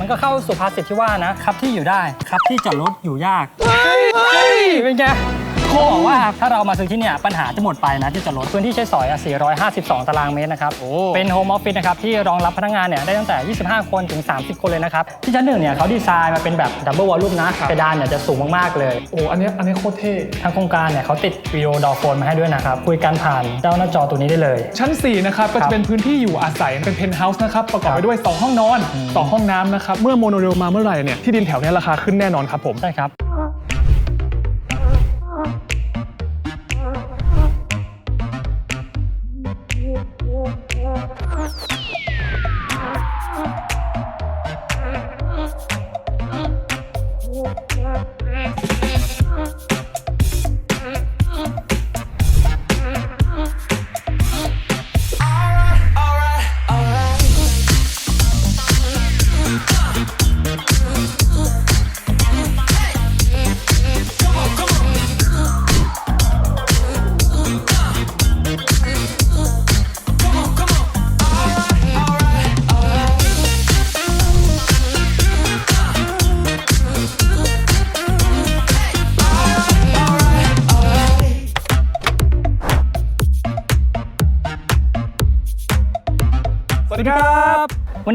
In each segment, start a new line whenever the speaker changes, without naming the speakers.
มันก็เข้าสู่ภาษิตที่ว่านะครับที่อยู่ได้ครับที่จอดรถอยู่ยาก
เฮ้ยเฮ้ย
เป็นไง เขาบอกว่าถ้าเรามาซื้อที่เนี่ยปัญหาจะหมดไปนะที่จอดรถพื้นที่ใช้สอยอะ452 ตารางเมตรนะครับ
โอ้
เป็นโฮมออฟฟิศนะครับที่รองรับพนักงานเนี่ยได้ตั้งแต่ 25 คนถึง 30 คนเลยนะครับ ที่ชั้นหนึ่งเนี่ยเขาดีไซน์มาเป็นแบบดับเบิลวอลลุ่มนะเพดานเนี่ยจะสูงมากๆเลย
โอ้อันเนี้ยอันเนี้ยโคตรเท่
ทางโครงการเนี่ยเขาติดวิดีโอดอลโฟนมาให้ด้วยนะครับคุยกันผ่านเจ้าหน้าจอตัวนี้ได้เลย
ชั้น 4 นะครับ ก็
ครั
จะ
บ
เป็นพื้นที่อยู่อาศัยเป็นเพนท์เฮาส์นะครับ ประกอบ
ค
ไป
รับ
ด้วย 2 ห้องนอน 2 ห้องน้ำนะครับ เมื่อโมโนเรลมาเมื่อไหร่เนี่ย ที่ดินแถวเนี้ยราคาขึ้นแน่นอนครับผม
ใช่ครับ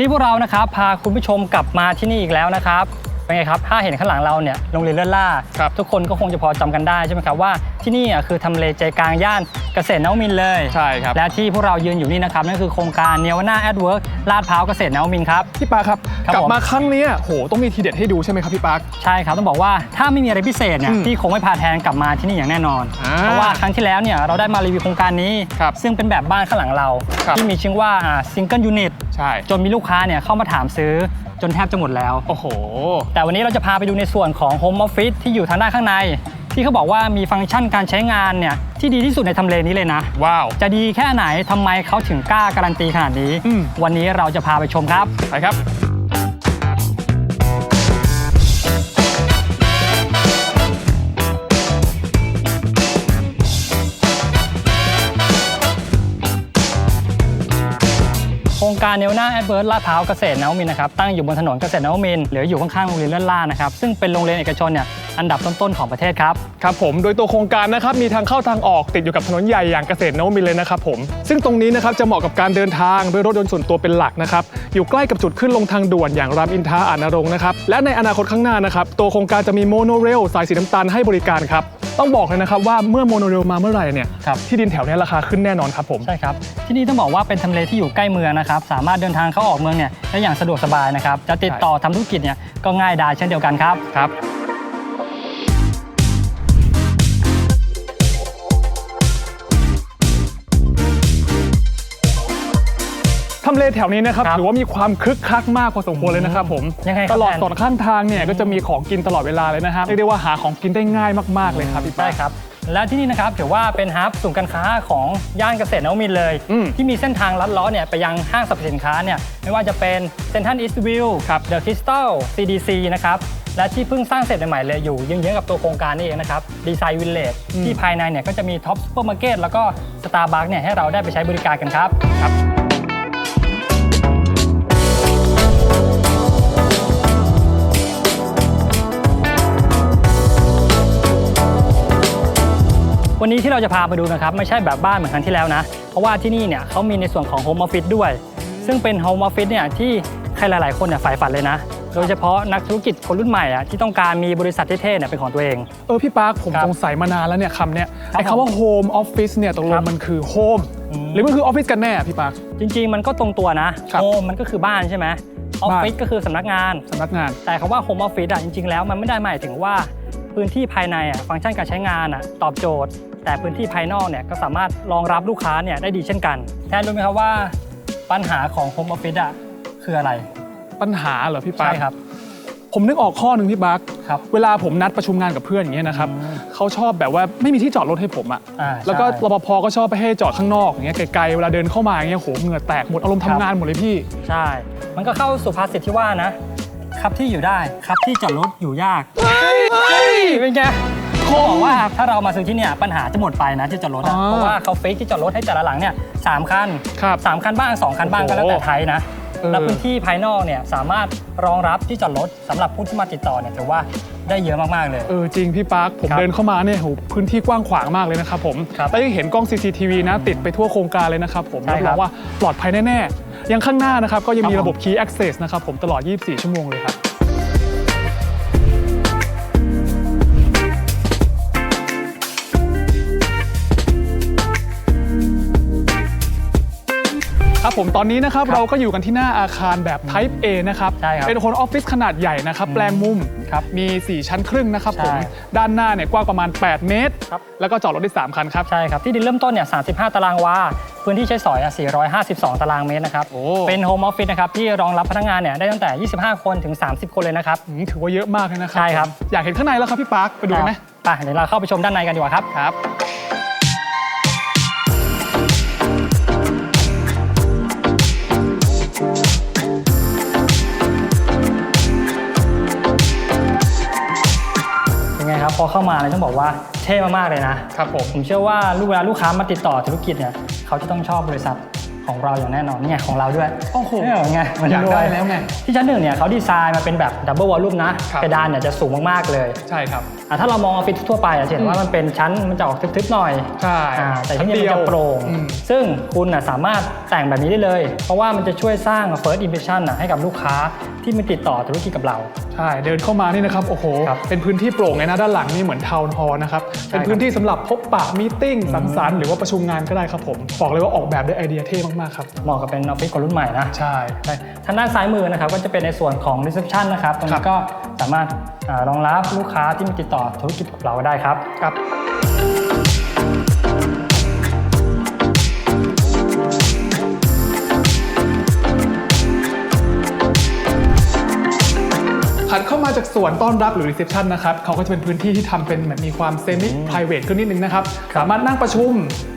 นี้พวกเรานะครับพาคุณผู้ชมกลับมาที่นี่อีกแล้วนะครับ เป็นไงครับ ถ้าเห็นข้างหลังเราเนี่ยโรงเรียนเลื่อนล่า
ครับ
ทุกคนก็คงจะพอจำกันได้ใช่ไหมครับว่าที่นี่อะคือทำเลใจกลางย่านเกษตรนวมินทร์เลย
ใช่ครับ
และที่พวกเรายืนอยู่นี่นะครับนั่นคือโครงการเนวนาแอดเวิร์กลาดพร้าวเกษตรนวมินทร์ครับ
พี่ปาร์คครับ
ครับ
กลับ
ผม
มาครั้งเนี้ยโหต้องมีทีเด็ดให้ดูใช่ไหมครับพี่ปาร์ค
ใช่ครับ ต้องบอกว่าถ้าไม่มีอะไรพิเศษเนี่ย
อืม
พี่คงไม่พาแทนกลับมาที่นี่อย่างแน่นอน
อ่า
เพราะว่าครั้งที่แล้วเนี่ยเราได้มารีวิวโครงการนี้
ครับ
ซึ่งเป็นแบบบ้านข้างหลังเรา
ครับ
ที่มีชื่อว่าซิงเกิลยูนิต
ใช่
จนมีลูกค้าเนี่ยเข้ามาถามซื้อจ นแทบจะหมดแล้ว
โอ้โห
แต่วันนี้เราจะพาไปดูในส่วนของ Home Office ที่อยู่ทางด้านข้างใน ที่เขาบอกว่ามีฟังก์ชันการใช้งานเนี่ยที่ดีที่สุดในทำเลนี้เลยนะ
ว้าว
จะดีแค่ไหนทำไมเขาถึงกล้าการันตีขนาดนี้
อืม
วันนี้เราจะพาไปชมครับ
ไปครับ
รงการเนวนาแอดเวิร์ดลาดพร้าวเกษตรนวมินนะครับตั้งอยู่บนถนนเกษตรนวมินหรืออยู่ข้างๆโรงเรียนเลื่อนล่านะครับซึ่งเป็นโรงเรียนเอกชนเนี่ยอันดับต้นๆของประเทศครับ
ครับผมโดยตัวโครงการนะครับมีทางเข้าทางออกติดอยู่กับถนนใหญ่อย่างเกษตรนวมินเลยนะครับผมซึ่งตรงนี้นะครับจะเหมาะกับการเดินทางด้วยรถยนต์ส่วนตัวเป็นหลักนะครับอยู่ใกล้กับจุดขึ้นลงทางด่วนอย่างรามอินทราอาจนรงนะครับและในอนาคตข้างหน้านะครับตัวโครงการจะมีโมโนเรลสายสีน้ำตาลให้บริการครับ ต้องบอกเลยนะครับว่าเมื่อโมโนเรลมาเมื่อไหร่เนี่ย
ครับ
ที่ดินแถวเนี้ยราคาขึ้นแน่นอนครับผม
ใช่ครับ ที่นี่ต้องบอกว่าเป็นทำเลที่อยู่ใกล้เมืองนะครับ สามารถเดินทางเข้าออกเมืองเนี่ยได้อย่างสะดวกสบายนะครับ จะติดต่อทำธุรกิจเนี่ยก็ง่ายดายเช่นเดียวกันครับ
ครับำเลแถวนี้นะครับ
ครับ
ถือว่ามีความคึกคักมากพอสมควรเลยนะครับผม
ยังไงครับ
ตลอด
แทน
สองข้างทางเนี่ยก็จะมีของกินตลอดเวลาเลยนะครับเรียกได้ว่าหาของกินได้ง่ายมากๆเลยครับพี่ป้า
ใช่ครับ และที่นี่นะครับถือว่าเป็นฮับศูนย์การค้าของย่านเกษตรนวมินทร์เลย
อืม
ที่มีเส้นทางลัดเล้อเนี่ยไปยังห้างสรรพสินค้าเนี่ยไม่ว่าจะเป็นเซ็นทรัลอีสต์วิว
ครับ
เดอะคริสตัล CDC นะครับและที่เพิ่งสร้างเสร็จใหม่ๆเลยอยู่เยื้องๆกับตัวโครงการนี่เองนะครับดีไซน์วิลเลจที่ภายในเนี่ยก็จะมีท็อปซูเปอร์มาร์เก็ตแล้วก็สตาร์บัคเนี่ยให้เราได้ไปใช้บริการกันครับ วันนี้ที่เราจะพาไปดูนะครับไม่ใช่แบบบ้านเหมือนครั้งที่แล้วนะ เพราะว่าที่นี่เนี่ยเขามีในส่วนของโฮมออฟฟิศด้วย ซึ่งเป็นโฮมออฟฟิศเนี่ยที่ใครหลาย ๆ คนเนี่ยใฝ่ฝันเลยนะ โดยเฉพาะนักธุรกิจคนรุ่นใหม่อะที่ต้องการมีบริษัทเท่ๆเนี่ยเป็นของตัวเอง
เออพี่ปาร์คผม
ครับ
สงสัยมานานแล้วเนี่ยคำเนี้ย
ครับ
ไอ้คำว่า home office เนี่ยตกล
ครั
ง
บ
มันคือ home
อืม
หรือมันคือออฟฟิศกันแน่อะพี่ปาร์ค
จริง ๆ มันก็ตรงตัวนะครับ โฮมมันก็คือบ้านใช่ไหมออฟฟิศก็คือสำนักงาน
สำนักงาน
แต่คำว่าโฮมออฟฟิศอะจริง ๆ แล้วมันไม่ได้หมายถึงว่าพื้นที่ภายในอะฟังก์ชันการใช้งานอะตอบโจทย์ แต่พื้นที่ภายนอกเนี่ยก็สามารถรองรับลูกค้าเนี่ยได้ดีเช่นกัน แทนรู้ไหมครับว่าปัญหาของโฮมออฟฟิศอะคืออะไร
ปัญหาเหรอพี่ปาร์
ใช่
ค
ครับ
ผมนึกออกข้อหนึ่งพี่ปาร์ค
ครับ
เวลาผมนัดประชุมงานกับเพื่อนอย่างเงี้ยนะครับ
อืม
เขาชอบแบบว่าไม่มีที่จอดรถให้ผมอะ
อ่า
แล้วก็
ใช่
รปภก็ชอบไปให้จอดข้างนอกอย่างเงี้ยไกลๆเวลาเดินเข้ามาอย่างเงี้ยโหเหงื่อแตกหมดอารมณ์
ครับ
ทำงานหมดเลยพี่
ใช่ มันก็เข้าสู่ภาษิตที่ว่านะ ครับที่อยู่ได้ ครับที่จอดรถอยู่ยาก
เฮ้ยเฮ้ย
เป็นไง เขาบอกว่าถ้าเรามาซื้อที่เนี่ยปัญหาจะหมดไปนะที่จอดรถอะ
อ่า
เพราะว่าเขาฟิกที่จอดรถให้แต่ละหลังเนี่ยสามคัน
ครับ
สามคันบ้างสองคันบ้างก็แล้วแต่ไทยนะ
อ
และพื้นที่ภายนอกเนี่ยสามารถรองรับที่จอดรถสำหรับผู้ที่มาติดต่อเนี่ยถือว่าได้เยอะมากๆเลย
เออจริงพี่ปาร์คผม
ครับ
เดินเข้ามาเนี่ยโหพื้นที่กว้างขวางมากเลยนะครับผม
ครับ
แล้วยังเห็นกล้อง CCTV นะติดไปทั่วโครงการเลยนะครับผม
ใช่
รับ
ค
ร
รั
อบงว่าปลอดภัยแน่ๆยังข้างหน้านะครับก็ยังมี
ครับ
ระบบ Key Access นะครับผมตลอด 24 ชั่วโมงเลยครับ ผมตอนนี้นะครับ
ครับ
เราก็อยู่กันที่หน้าอาคารแบบ Type A นะครับ
ใช่ครับ
เป็นโฮมออฟฟิศขนาดใหญ่นะครับ แปลงมุม
ครับ
มี 4 ชั้นครึ่งนะครับผม
ใช่
ด้านหน้าเนี่ยกว้างประมาณ 8 เมตร
ครับ
แล้วก็จอดรถได้ 3 คันครับ
ใช่ครับ ที่ดินเริ่มต้นเนี่ย35 ตารางวา พื้นที่ใช้สอยอะ452 ตารางเมตรนะครับ
โอ้
เป็นโฮมออฟฟิศนะครับ ที่รองรับพนักงานเนี่ยได้ตั้งแต่ 25 คนถึง 30 คนเลยนะครับ
อืมถือว่าเยอะมากเลยนะครั
ใช่ครับ
ผมอยากเห็นข้างในแล้วครับพี่ปาร์คไปดูกันไหม
ไปเดี๋ยวเราเข้าไปชมด้านในกันดีกว่าครับ
ครับ
พอเข้ามาเนี่ยต้องบอกว่าเท่มากๆเลยนะ
ครับผม
ผมเชื่อว่าลูกเวลาลูกค้ามาติดต่อธุรกิจเนี่ยเขาจะต้องชอบบริษัทของเราอย่างแน่นอนเนี่ยของเราด้วย
โอ้โห
เนี่ยไงมัน
อยาก
รว
ได้แล้วไง
ที่ชั้นหนึ่งเนี่ยเขาดีไซน์มาเป็นแบบดับเบิลวอลลุ่มนะครับเพดานเนี่ยจะสูงมากๆเลย
ใช่ครับ
อะถ้าเรามองออฟฟิศทั่วไปอะจะเห็นว่า
อืม
มันเป็นชั้นมันจะออกทึบๆหน่อย
ใช่
อ่าแต่
ชั้
ที่
น
นี่มัน
เดียว
จะโปร่ง
อืม
ซึ่งคุณน่ะสามารถแต่งแบบนี้ได้เลย เพราะว่ามันจะช่วยสร้าง first impression น่ะให้กับลูกค้าที่มาติดต่อธุรกิจกับเรา
ใช่เดินเข้ามานี่นะครับโอ้โห
ครับ
เป็นพื้นที่โปร่งเลยนะด้านหลังนี่เหมือนทาวน์ฮอลล์นะครับ
ใช่
เป็นพื้นที่สำหรับพบปะมีติ้งสังสรรค์หรือว่าประชุมงานก็ได้ครับผมบอกเลยว่าออกแบบด้วยไอเดียเท่มากๆครับ
เหมาะกับเป็นออฟฟิศคนรุ่นใหม่นะ
ใช่
ใช่ทางด้านซ้ายมือนะครับก็จะเป็นในส่วนของ reception นะครับตรง
ครั
นี้
บ
ก็ สามารถรองรับลูกค้าที่มาติดต่อธุรกิจกับเราได้ครับ
ครับ ถัดเข้ามาจากส่วนต้อนรับหรือ reception นะครับเขาก็จะเป็นพื้นที่ที่ทำเป็นเหมือนมีความ semi private ขึ้นนิดนึงนะครับ
ครับ
สามารถนั่งประชุม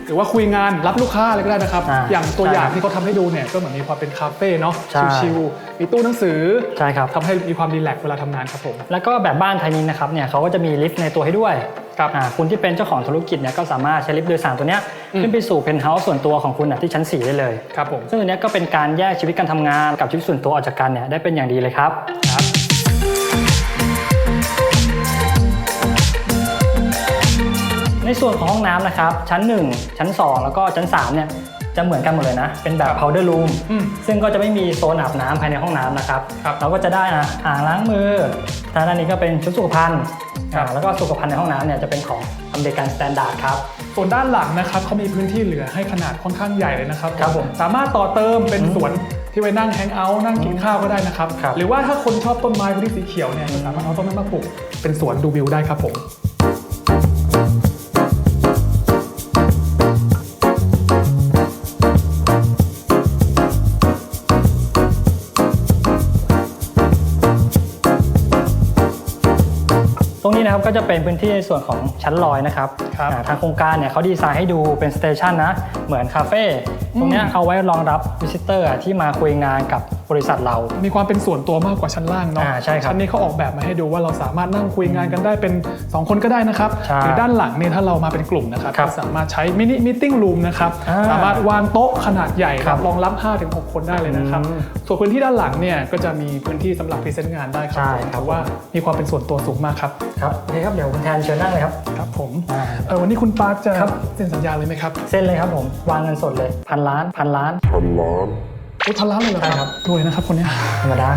หรือว่าคุยงานรับลูกค้าอะไรก็ได้นะครับ
อ่า
อย่างตัว
ใช่
อย่าง
ครับ
ที่เขาทำให้ดูเนี่ยก็เหมือนมีความเป็นคาเฟ่เนาะ
ใช่
ชิลๆมีตู้หนังสือ
ใช่ครับ
ทำให้มีความรีแลกซ์เวลาทำงานครับผม
แล้วก็แบบบ้านไทยนี้นะครับเนี่ยเขาก็จะมีลิฟต์ในตัวให้ด้วย
ครับ
อ่าคุณที่เป็นเจ้าของธุรกิจเนี่ยก็สามารถใช้ลิฟต์โดยสารตัวเนี้ย
อืม
ขึ้นไปสู่เพนท์เฮาส์ส่วนตัวของคุณน่ะที่ชั้น 4 ได้เลย
ครับผม
ซึ่งตัวเนี้ยก็เป็นการแยกชีวิตการทำงานกับชีวิตส่วนตัวออกจากกันเนี่ยได้เป็นอย่างดีเลยครับ
ครับ
ในส่วนของห้องน้ำนะครับ ชั้น 1 ชั้น 2 แล้วก็ชั้น3เนี่ยจะเหมือนกันหมดเลยนะ เป็นแบบ powder room
อืม
ซึ่งก็จะไม่มีโซนอาบน้ำภายในห้องน้ำนะครับ
ครับ
เราก็จะได้นะอ่างล้างมือทางด้านนี้ก็เป็นชุดสุขภัณฑ์
ครับ
อ่าแล้วก็สุขภัณฑ์ในห้องน้ำเนี่ยจะเป็นของอเมริกันสแตนดาร์ดครับ
ส่วนด้านหลังนะครับเขามีพื้นที่เหลือให้ขนาดค่อนข้างใหญ่เลยนะครับ
ครับผม
สามารถต่อเติมเป็นสวนที่ไว้นั่งแฮงเอาท์นั่งกินข้าวก็ได้นะครับ
ครับ
หรือว่าถ้าคนชอบต้นไม้พื้นที่สีเขียวเนี่ยก็สามารถเอาต้นไม้มาปลูกเป็นสวนดูวิวได้ครับผม
รงนี้นะครับก็จะเป็นพื้นที่ในส่วนของชั้นลอยนะครับ
ครับ
อ่าทางโครงการเนี่ยเขาดีไซน์ให้ดูเป็นสเตชันนะ เหมือนคาเฟ่ตรงเนี้ย
อืม
เอาไว้รองรับวิสิเตอร์ที่มาคุยงานกับ บริษัทเรา
มีความเป็นส่วนตัวมากกว่าชั้นล่างเนาะ
อ่าใช่ครับ
ชั้นนี้เขาออกแบบมาให้ดูว่าเราสามารถนั่งคุยงานกันได้เป็น 2 คนก็ได้นะครับ
ใช่
หรือด้านหลังเนี่ยถ้าเรามาเป็นกลุ่มนะครับ
ครับ
ก็สามารถใช้มินิมิ팅รูมนะครับ
อ่า
สามารถวางโต๊ะขนาดใหญ่
ครับ
รองรับ 5-6 คนได้เลยนะครับ
อืม
ส่วนพื้นที่ด้านหลังเนี่ยก็จะมีพื้นที่สำหรับพรีเซนต์งานได้ครั
ใช่
ผม
ครับ
ถือว่ามีความเป็นส่วนตัวสูงมากครับ
ครับโอเคครับเดี๋ยวคุณแทนเชิญนั่งเลยครับ
ครับผม
อ่า
เออวันนี้คุณปาร์คจะ
ครับ
เซ็นสัญญาเลยไหมครับ
เส้นเลยครับผมวางเงินสดเลยพันล้านพันล้าน
Alarm.
โอ้พันล้าน เลยเหรอ
ใช่
ค
ครั
รับบรวยนะครับคนเนี้ย
ธรรมดา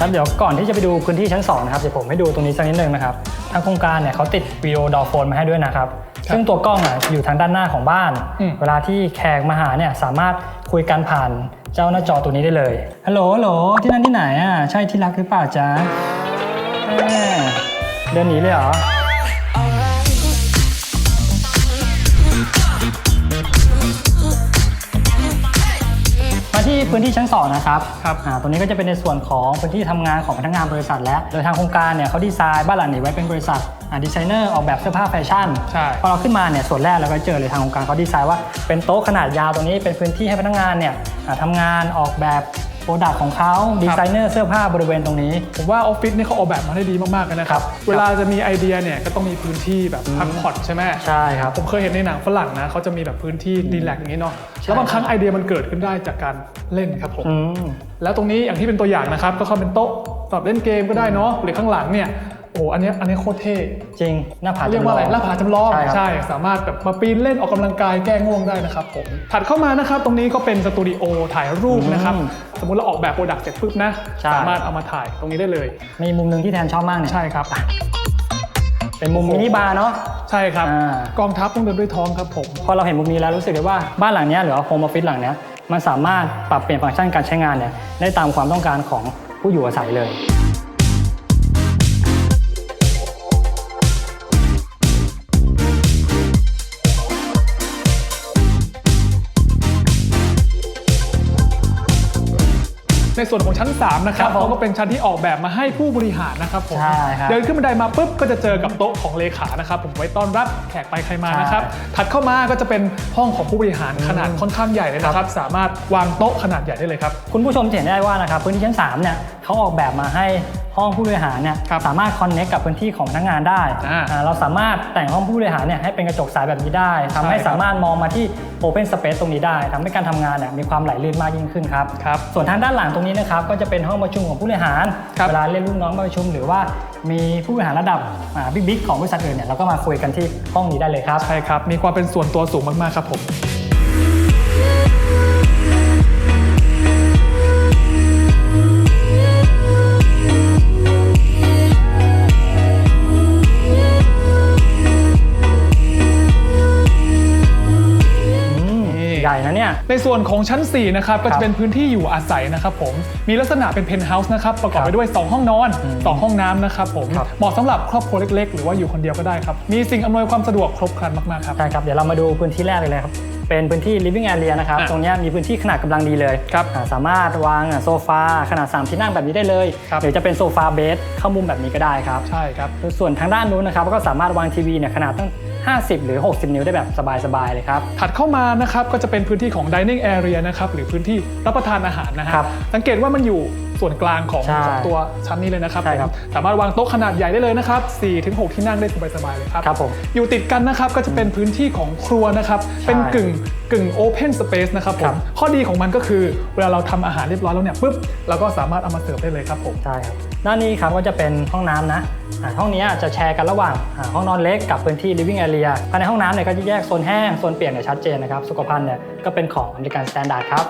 ครับเดี๋ยวก่อนที่จะไปดูพื้นที่ชั้น2นะครับเดี๋ยวผมให้ดูตรงนี้สักนิดนึงนะครับทางโครงการเนี่ยเขาติดวิดีโอดอโฟนมาให้ด้วยนะครับ ซึ่งตัวกล้องอะอยู่ทางด้านหน้าของบ้าน เวลาที่แขกมาหาเนี่ยสามารถ คุยกันผ่านเจ้าหน้าจอตัวนี้ได้เลย ฮัลโหลฮัลโหลที่นั่นที่ไหนอะ ใช่ที่รักหรือเปล่าจ๊ะแม่เดินหนีเลยเหรอ พื้นที่ชั้น 2 นะครับ
ครับ
อ่าตัวนี้ก็จะเป็นในส่วนของพื้นที่ทำงานของพนักงานบริษัทแล้วโดยทางโครงการเนี่ยเขาดีไซน์บ้านหลังนี้ไว้เป็นบริษัทอ่าดีไซเนอร์ออกแบบเสื้อผ้าแฟชั่น
ใช่
พอเราขึ้นมาเนี่ยส่วนแรกเราก็เจอเลยทางโครงการเขาดีไซน์ว่าเป็นโต๊ะขนาดยาวตรงนี้เป็นพื้นที่ให้พนักงานเนี่ยอ่าทำงานออกแบบ โปรดักของเขาดีไซเนอร์เสื้อผ้าบริเวณตรงนี้
ผมว่าออฟฟิศนี่เขาออกแบบมาได้ดีมากๆเลยนะครับ
ครับ
เวลาจะมีไอเดียเนี่ยก็ต้องมีพื้นที่แบบพักผ่อนใช่ไหม
ใช่ครับ
ผมเคยเห็นในหนังฝรั่งนะเขาจะมีแบบพื้นที่ดีแลกซ์อย่างนี้เนาะ
ใช่
แล้วบางครั้งไอเดียมันเกิดขึ้นได้จากการเล่นครับผม
อืม
แล้วตรงนี้อย่างที่เป็นตัวอย่างนะครับก็เข้าเป็นโต๊ะสำหรับเล่นเกมก็ได้เนาะหรือข้างหลังเนี่ย โอ้อันเนี้ยอันเนี้ยโคตรเท่
จริงหน้าผา
เรียกว่าอะไร
จำล
ล่า
อง
ผาจำลอง
ใช่ครับ
ใช่ สามารถแบบมาปีนเล่นออกกำลังกายแก้ง่วงได้นะครับผมถัดเข้ามานะครับตรงนี้ก็เป็นสตูดิโอถ่ายรูปนะครับ
อืม
สมมุติเราออกแบบโปรดักต์เสร็จปุ๊บนะ
ใช่
สามารถเอามาถ่ายตรงนี้ได้เลย
มีมุมหนึ่งที่แทนชอบมากเนี่ย
ใช่ครับ
เป็นมุมมินิบาร์เนาะ
ใช่ครับ
อ่า
กองทัพต้องเดินด้วยท้องครับผม
พอเราเห็นมุมนี้แล้วรู้สึกได้ว่าบ้านหลังเนี้ยหรือว่าโฮมออฟฟิศหลังเนี้ยมันสามารถปรับเปลี่ยนฟังก์ชันการใช้งานเนี่ยได้ตามความต้องการของผู้อยู่อาศัยเลย
ส่วนของชั้น 3 นะครับ
ครับผม
เขาก็เป็นชั้นที่ออกแบบมาให้ผู้บริหารนะครับผม
ใช่ครับ
เดินขึ้นบันไดมาปุ๊บก็จะเจอกับโต๊ะของเลขานะครับผมไว้ต้อนรับแขกไปใครมานะครับ
ใช่
ถัดเข้ามาก็จะเป็นห้องของผู้บริหารขนาดค่อนข้างใหญ่เลยนะครับ สามารถวางโต๊ะขนาดใหญ่ได้เลยครับ
คุณผู้ชมจะเห็นได้ว่านะครับพื้นที่ชั้น3เนี่ยเขาออกแบบมาให้ห้องผู้บริหารเนี่ย
ครับ
สามารถคอนเน c กกับพื้นที่ของพนักงานได้
อ่า
อ่าเราสามารถแต่งห้องผู้บริหารเนี่ยให้เป็นกระจกใสแบบนี้ได้ทำให้
ใช่ครับ
สามารถมองมาที่ Open Space ตรงนี้ได้ทำให้การทำงานเนี่ยมีความไหลลื่นมากยิ่งขึ้นครับ
ครับ
ส่วนทางด้านหลังตรงนี้นะครับก็จะเป็นห้องประชุมของผู้บริหาร
ครับ
เวลาเรียกลูกน้องมาประชุม หรือว่ามีผู้บริหารระดับบิ๊กๆของบริษัทอื่นเนี่ยเราก็มาคุยกันที่ห้องนี้ได้เลยครับ
ใช่ครับมีความเป็นส่วนตัวสูงมากๆครับผม
ใหญ่นะเนี่ย
ในส่วนของชั้น 4 นะครับ ก็
ครั
จะ
บ
เป็นพื้นที่อยู่อาศัยนะครับผม มีลักษณะเป็นเพนท์เฮาส์นะครับ ประกอบ
ครั
ไป
บ
ด้วย 2 ห้องนอน 2 ห้องน้ำนะครับผม
ครับ
เหมาะสำหรับครอบครัวเล็กๆ หรือว่าอยู่คนเดียวก็ได้ครับ มีสิ่งอำนวยความสะดวกครบครันมากๆครับ
ใช่ครับ เดี๋ยวเรามาดูพื้นที่แรกเลยครับ เป็นพื้นที่ living area นะครับ
อะ
ตรงเนี้ยมีพื้นที่ขนาดกำลังดีเลย
ครับ
อ่าสามารถวางอะโซฟาขนาด 3 ที่นั่งแบบนี้ได้เลย
ครับ
หรือจะเป็นโซฟาเบสเข้ามุมแบบนี้ก็ได้ครับ
ใช่ครับ
ส่วนทางด้านนู้นนะครับก็สามารถวางทีวีเนี่ยขนาดตั้ง 50 หรือ 60 นิ้วได้แบบสบายๆเลยครับ
ถัดเข้ามานะครับก็จะเป็นพื้นที่ของ dining area นะครับหรือพื้นที่รับประทานอาหารนะฮะ
ครับ
สังเกตว่ามันอยู่ส่วนกลางของ
ใช่
ของตัวชั้นนี้เลยนะครับ
ใช่ครับ
ผมสามารถวางโต๊ะขนาดใหญ่ได้เลยนะครับ4ถึง6ที่นั่งได้สบายๆเลยครับ
ครับผม
อยู่ติดกันนะครับก็จะเป็นพื้นที่ของครัวนะครับ เป็นกึ่งกึ่ง open space นะครับผ
ครั
ม
บ
ข้อดีของมันก็คือเวลาเราทำอาหารเรียบร้อยแล้วเนี่ยปุ๊บเราก็สามารถเอามาเสิร์ฟได้เลยครับผม
ใช่ครับ ด้านนี้ครับก็จะเป็นห้องน้ำนะห้องนี้จะแชร์กันระหว่างห้องนอนเล็กกับพื้นที่ living area ภายในห้องน้ำเนี่ยก็จะแยกโซนแห้งโซนเปียกเนี่ยชัดเจนนะครับสุขภัณฑ์เนี่ยก็เป็นของอเมริกันสแตนดาร์ดครับ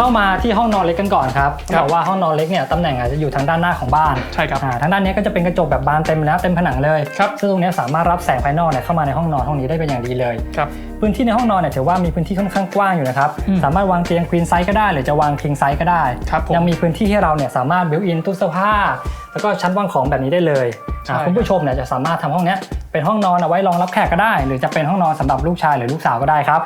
เข้ามาที่ห้องนอนเล็กกันก่อนครับต้อง
ครับ
บอกว่าห้องนอนเล็กเนี่ยตำแหน่งอาจจะอยู่ทางด้านหน้าของบ้าน
ใช่ครับ
อ่าทางด้านนี้ก็จะเป็นกระจกแบบบานเต็มแล้วเต็มผนังเลย
ครับ
ซึ่งตรงนี้สามารถรับแสงภายนอกเนี่ยเข้ามาในห้องนอนห้องนี้ได้เป็นอย่างดีเลย
ครับ
พื้นที่ในห้องนอนเนี่ยถือว่ามีพื้นที่ค่อนข้างกว้างอยู่นะครับ
อืม
สามารถวางเตียงควีนไซส์ก็ได้ หรือจะวางคิงไซส์ก็ได้
ครับผม
ยังมีพื้นที่ให้เราเนี่ยสามารถบิวอินตู้เสื้อผ้าแล้วก็ชั้นวางของแบบนี้ได้เลย
ใช่
อ่าคุณผู้ชมเนี่ยจะสามารถทำห้องเนี้ยเป็นห้องนอนเอาไว้รองรับแขกก็ได้ หรือจะเป็นห้องนอนสำหรับลูกชายหรือลูกสาวก็ได้ครับ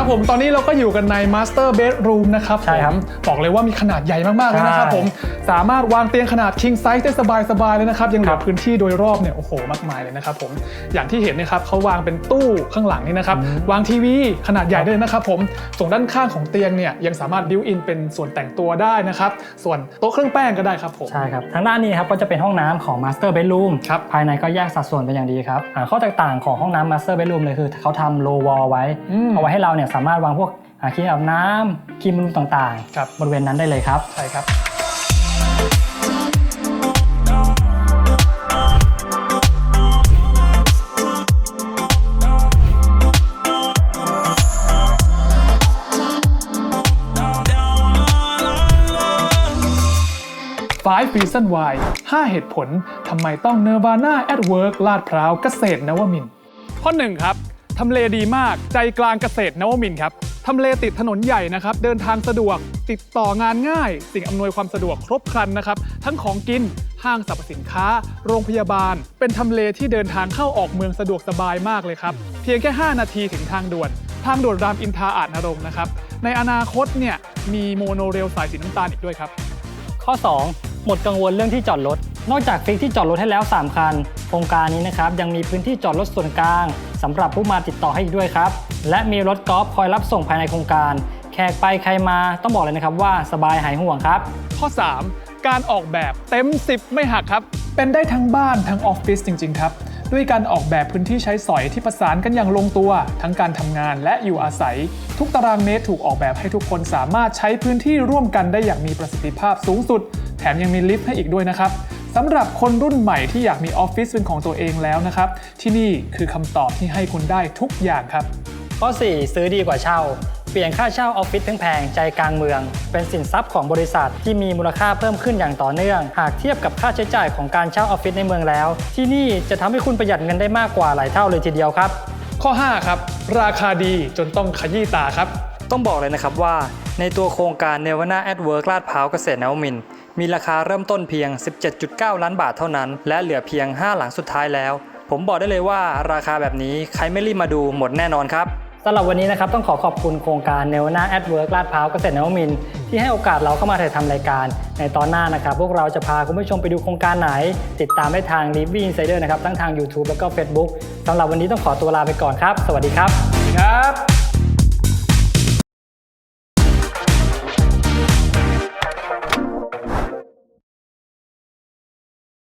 ครับผมตอนนี้เราก็อยู่กันใน Master Bedroom นะครับ
ใช่ครับ
ผมบอกเลยว่ามีขนาดใหญ่มากๆเลยนะครับ
ใช่
ผมสามารถวางเตียงขนาด king size ได้สบายๆเลยนะครับ ยังเหลื
ค
อ
รับ
พื้นที่โดยรอบเนี่ยโอ้โหมากมายเลยนะครับผมอย่างที่เห็นนะครับเขาวางเป็นตู้ข้างหลังนี่นะครับวางทีวีขนาดใหญ่ด้วยนะครับผมส่วนด้านข้างของเตียงเนี่ยยังสามารถบิวอินเป็นส่วนแต่งตัวได้นะครับส่วนโต๊ะเครื่องแป้งก็ได้ครับผม
ใช่ครับ ทางด้านนี้ครับก็จะเป็นห้องน้ำของ Master Bedroom
ครับ
ภายในก็แยกสัดส่วนเป็นอย่างดีครับอ่าข้อแตกต่างของห้องน้ำ Master Bedroom เลยคือเขาทำ low wall ไว้
อืม
เอาไว้ให้เราเนี่ยสามารถวางพวกอ่าครีมอาบน้ำครีมบำรุงต่าง
ครับ
ๆบริเวณนั้นได้เลยครับ
ใช่ครับ Five Reason Why 5 เหตุผลทำไมต้อง Nirvana at Work ลาดพร้าวเกษตรนวมินทร์ข้อ 1 ครับ ทำเลดีมาก ใจกลางเกษตรนวมินทร์ครับทำเลติดถนนใหญ่นะครับ เดินทางสะดวก ติดต่องานง่าย สิ่งอำนวยความสะดวกครบครันนะครับ ทั้งของกิน ห้างสรรพสินค้า โรงพยาบาล เป็นทำเลที่เดินทางเข้าออกเมืองสะดวกสบายมากเลยครับ เพียงแค่ 5 นาทีถึงทางด่วน ทางด่วนรามอินทราอาจนรงค์นะครับ ในอนาคตเนี่ยมีโมโนเรลสายสีน้ำตาลอีกด้วยครับ
ข้อ 2 หมดกังวลเรื่องที่จอดรถ นอกจากฟิกที่จอดรถให้แล้ว 3 คัน โครงการนี้นะครับยังมีพื้นที่จอดรถส่วนกลาง สำหรับผู้มาติดต่อให้อีกด้วยครับ และมีรถกอล์ฟคอยรับส่งภายในโครงการ แขกไปใครมาต้องบอกเลยนะครับว่าสบายหายห่วงครับ
ข้อ 3 การออกแบบเต็ม 10 ไม่หักครับ เป็นได้ทั้งบ้านทั้งออฟฟิศจริง ๆ ครับด้วยการออกแบบพื้นที่ใช้สอยที่ประสานกันอย่างลงตัว ทั้งการทำงานและอยู่อาศัย ทุกตารางเมตรถูกออกแบบให้ทุกคนสามารถใช้พื้นที่ร่วมกันได้อย่างมีประสิทธิภาพสูงสุด แถมยังมีลิฟต์ให้อีกด้วยนะครับ สำหรับคนรุ่นใหม่ที่อยากมีออฟฟิศเป็นของตัวเองแล้วนะครับ ที่นี่คือคำตอบที่ให้คุณได้ทุกอย่างครับ
ข้อ 4 ซื้อดีกว่าเช่า เปลี่ยนค่าเช่าออฟฟิศแพงๆใจกลางเมือง เป็นสินทรัพย์ของบริษัทที่มีมูลค่าเพิ่มขึ้นอย่างต่อเนื่อง หากเทียบกับค่าใช้จ่ายของการเช่าออฟฟิศในเมืองแล้ว ที่นี่จะทำให้คุณประหยัดเงินได้มากกว่าหลายเท่าเลยทีเดียวครับ
ข้อ 5 ครับ ราคาดีจนต้องขยี้ตาครับ
ต้องบอกเลยนะครับว่า ในตัวโครงการเนวนาแอดเวิร์กลาดพร้าวเกษตรนวมินทร์ มีราคาเริ่มต้นเพียง 17.9 ล้านบาทเท่านั้น และเหลือเพียง 5 หลังสุดท้ายแล้ว ผมบอกได้เลยว่าราคาแบบนี้ใครไม่รีบมาดูหมดแน่นอนครับสำหรับวันนี้นะครับต้องขอขอบคุณโครงการเนวนาแอดเวิร์กลาดพร้าวเกษตรนวมินทร์ที่ให้โอกาสเราเข้ามาถ่ายทำรายการ ในตอนหน้านะครับ พวกเราจะพาคุณผู้ชมไปดูโครงการไหน ติดตามได้ทาง l i v e Insider นะครับทั้งทาง YouTube แล้วก็ Facebook สำหรับวันนี้ต้องขอตัวลาไปก่อนครับ สวัสดีครับ
ครับ